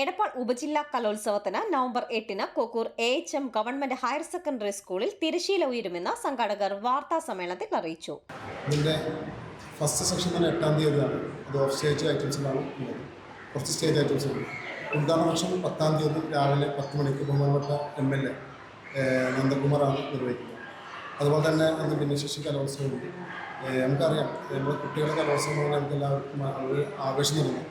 എടപ്പാൾ ഉപജില്ലാ കലോത്സവത്തിന് നവംബർ എട്ടിന് Kokkur A H M government higher secondary സ്കൂളിൽ തിരശീല ഉയരുമെന്ന് സംഘാടകർ വാർത്താ സമ്മേളനത്തിൽ അറിയിച്ചു. ഇതിന്റെ ഫസ്റ്റ് സെക്ഷൻ തന്നെ എട്ടാം തീയതിയാണ്. അത് ഓഫ് സ്റ്റേജ് ഐറ്റംസിലാണ് ഉള്ളത്. കുറച്ച് സ്റ്റേജ് ഐറ്റംസ് ഉണ്ട്. ഉദ്ഘാടന വർഷം പത്താം തീയതി രാവിലെ പത്ത് മണിക്ക് ബഹുമാനപ്പെട്ട എം എൽ എ നന്ദകുമാറാണ് നിർവഹിക്കുന്നത്. അതുപോലെ തന്നെ അന്ന് ഭിന്നശേഷി കലോത്സവമുണ്ട്. നമുക്കറിയാം നമ്മുടെ കുട്ടികളുടെ കലോത്സവം എന്ന് പറഞ്ഞാൽ നമുക്ക് എല്ലാവർക്കും ആവേശം നൽകുന്നു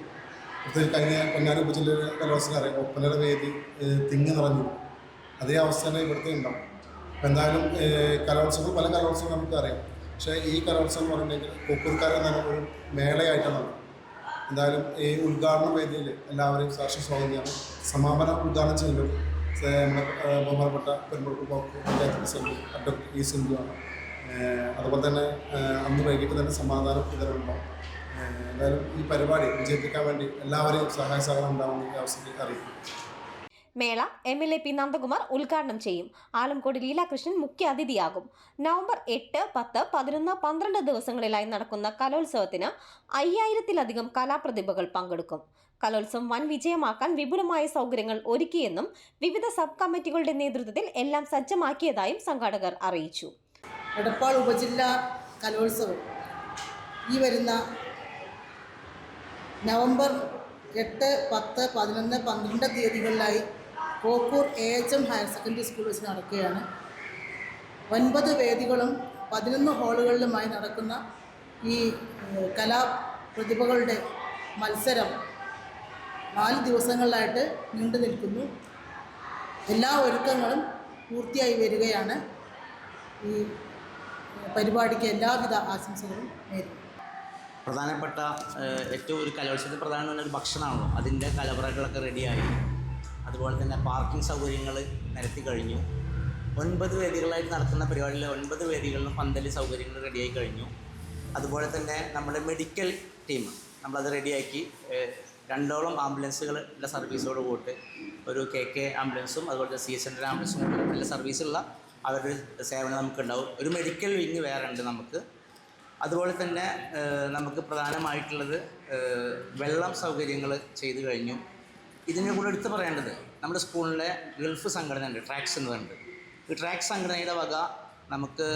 പ്രത്യേകിച്ച് കഴിഞ്ഞ പൊന്നാനി ഉപജില്ലയിലെ കലോത്സവം അറിയാം ഒപ്പനയുടെ വേദി തിങ്ങി നിറഞ്ഞു. അതേ അവസ്ഥ തന്നെ ഇവിടുത്തെ ഉണ്ടാവും. അപ്പം എന്തായാലും കലോത്സവം പല കലോത്സവം നമുക്കറിയാം പക്ഷേ ഈ കലോത്സവം എന്ന് പറഞ്ഞിട്ടുണ്ടെങ്കിൽ കൊക്കൂർക്കാരൻ തന്നെ ഒരു മേളയായിട്ടാണ്. എന്തായാലും ഈ ഉദ്ഘാടന വേദിയിൽ എല്ലാവരെയും സാക്ഷി സ്വാഗതം ചെയ്യണം. സമാപനം ഉദ്ഘാടനം ചെയ്യുന്നത് ബഹുമാനപ്പെട്ട block panchayat president advocate E സിന്ധുവാണ് ആണ്. അതുപോലെ തന്നെ അന്ന് വൈകിട്ട് തന്നെ സമാധാനം ഏഹ് എന്തായാലും ഈ പരിപാടി വിജയിപ്പിക്കാൻ വേണ്ടി എല്ലാവരെയും സഹായ സഹകരണം ഉണ്ടാവുന്ന ഈ അവസരത്തിൽ അറിയിക്കും മേള M L A P Nandakumar ഉദ്ഘാടനം ചെയ്യും. ആലംകോട് ലീലാകൃഷ്ണൻ മുഖ്യ അതിഥിയാകും. നവംബർ എട്ട് പത്ത് പതിനൊന്ന് പന്ത്രണ്ട് ദിവസങ്ങളിലായി നടക്കുന്ന കലോത്സവത്തിന് അയ്യായിരത്തിലധികം കലാപ്രതിഭകൾ പങ്കെടുക്കും. കലോത്സവം വൻ വിജയമാക്കാൻ വിപുലമായ സൗകര്യങ്ങൾ ഒരുക്കിയെന്നും വിവിധ സബ് കമ്മിറ്റികളുടെ നേതൃത്വത്തിൽ എല്ലാം സജ്ജമാക്കിയതായും സംഘാടകർ അറിയിച്ചു. എടപ്പാൾ ഉപജില്ലാ കലോത്സവം. ഈ വരുന്ന നവംബർ എട്ട് പത്ത് പതിനൊന്ന് പന്ത്രണ്ട് തീയതികളിലായി Kokkur A H M higher secondary school വെച്ച് നടക്കുകയാണ്. ഒൻപത് വേദികളും പതിനൊന്ന് ഹാളുകളിലുമായി നടക്കുന്ന ഈ കലാപ്രതിഭകളുടെ മത്സരം നാല് ദിവസങ്ങളിലായിട്ട് നീണ്ടു നിൽക്കുന്നു. എല്ലാ ഒരുക്കങ്ങളും പൂർത്തിയായി വരികയാണ്. ഈ പരിപാടിക്ക് എല്ലാവിധ ആശംസകളും നേരുന്നു. പ്രധാനപ്പെട്ട ഏറ്റവും ഒരു കലോത്സവത്തിൽ പ്രധാനം തന്നെ ഒരു ഭക്ഷണമാണല്ലോ. അതിന്റെ കലവറകളൊക്കെ റെഡിയായി. അതുപോലെ തന്നെ പാർക്കിംഗ് സൗകര്യങ്ങൾ നിരത്തി കഴിഞ്ഞു. ഒൻപത് വേദികളായിട്ട് നടത്തുന്ന പരിപാടിയിലെ ഒൻപത് വേദികളിലും പന്തലി സൗകര്യങ്ങൾ റെഡിയായി കഴിഞ്ഞു. അതുപോലെ തന്നെ നമ്മുടെ മെഡിക്കൽ ടീം നമ്മളത് റെഡിയാക്കി. രണ്ടോളം ആംബുലൻസുകളുടെ സർവീസോട് കൂട്ട് ഒരു കെ കെ ആംബുലൻസും അതുപോലെ തന്നെ സി എസ് എന്റെ ആംബുലൻസും നല്ല സർവീസുള്ള അവരുടെ സേവനം നമുക്കുണ്ടാവും. ഒരു മെഡിക്കൽ വിങ് വേറെ ഉണ്ട് നമുക്ക്. അതുപോലെ തന്നെ നമുക്ക് പ്രധാനമായിട്ടുള്ളത് വെള്ളം സൗകര്യങ്ങൾ ചെയ്തു കഴിഞ്ഞു. ഇതിനെ കൂടെ എടുത്തു പറയേണ്ടത് നമ്മുടെ സ്കൂളിലെ ഗൾഫ് സംഘടന ഉണ്ട് ട്രാക്സ് എന്ന് പറയുന്നത് ഈ ട്രാക്സ് സംഘടനയുടെ വക നമുക്ക്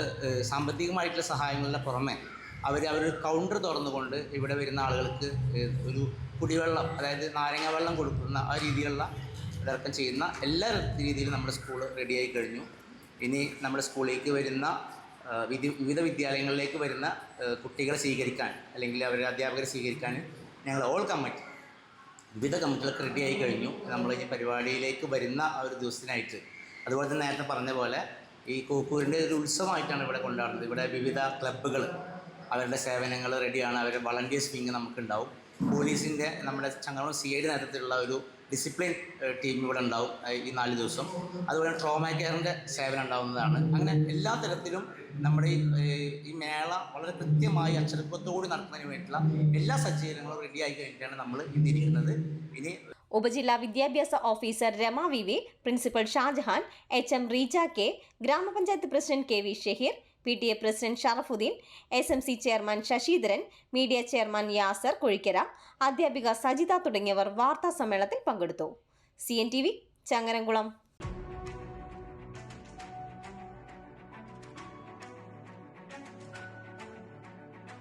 സാമ്പത്തികമായിട്ടുള്ള സഹായങ്ങളുടെ പുറമെ അവർ അവരൊരു കൗണ്ടർ തുറന്നുകൊണ്ട് ഇവിടെ വരുന്ന ആളുകൾക്ക് ഒരു കുടിവെള്ളം അതായത് നാരങ്ങ വെള്ളം കൊടുക്കുന്ന ആ രീതിയിലുള്ള ഇടക്കം ചെയ്യുന്ന എല്ലാ രീതിയിലും നമ്മുടെ സ്കൂൾ റെഡിയായി കഴിഞ്ഞു. ഇനി നമ്മുടെ സ്കൂളിലേക്ക് വരുന്ന വിധി വിവിധ വിദ്യാലയങ്ങളിലേക്ക് വരുന്ന കുട്ടികളെ സ്വീകരിക്കാൻ അല്ലെങ്കിൽ അവരുടെ അധ്യാപകരെ സ്വീകരിക്കാൻ ഞങ്ങൾ ഓൾ കമ്മിറ്റി വിവിധ കമ്മിറ്റികളൊക്കെ റെഡി ആയി കഴിഞ്ഞു. നമ്മൾ ഈ പരിപാടിയിലേക്ക് വരുന്ന ആ ഒരു ദിവസത്തിനായിട്ട്. അതുപോലെ തന്നെ നേരത്തെ പറഞ്ഞ പോലെ ഈ കൂക്കൂരിന്റെ ഒരു ഉത്സവമായിട്ടാണ് ഇവിടെ കൊണ്ടാടുന്നത്. ഇവിടെ വിവിധ ക്ലബ്ബുകൾ അവരുടെ സേവനങ്ങൾ റെഡിയാണ് അവരുടെ വളണ്ടിയേഴ്സ് വിങ് നമുക്കുണ്ടാവും പോലീസിന്റെ നമ്മുടെ ചങ്ങളം സി ഐ നേതൃത്വത്തിലുള്ള ഒരു ഡിസിപ്ലിൻ ടീം ഇവിടെ ഉണ്ടാവും ഈ നാല് ദിവസം. അതുപോലെ ട്രോമ കെയറിന്റെ സേവനം ഉണ്ടാവുന്നതാണ്. അങ്ങനെ എല്ലാ തരത്തിലും നമ്മുടെ ഈ മേള വളരെ കൃത്യമായി അച്ചടക്കത്തോടെ നടത്തുന്നതിന് വേണ്ടിയിട്ടുള്ള എല്ലാ സജ്ജീകരണങ്ങളും റെഡിയായി കഴിഞ്ഞിട്ടാണ് നമ്മൾ ഇന്നിരിക്കുന്നത്. ഇനി ഉപജില്ലാ വിദ്യാഭ്യാസ officer Rema V V principal Shajahan H M Reeja K ഗ്രാമപഞ്ചായത്ത് president K V Shaheer P T A president Sharafuddin S M C chairman Sasidharan media chairman Yasar Kozhikkara അധ്യാപിക സജിത തുടങ്ങിയവർ വാർത്താ സമ്മേളനത്തിൽ പങ്കെടുത്തു. C N T V Changaramkulam.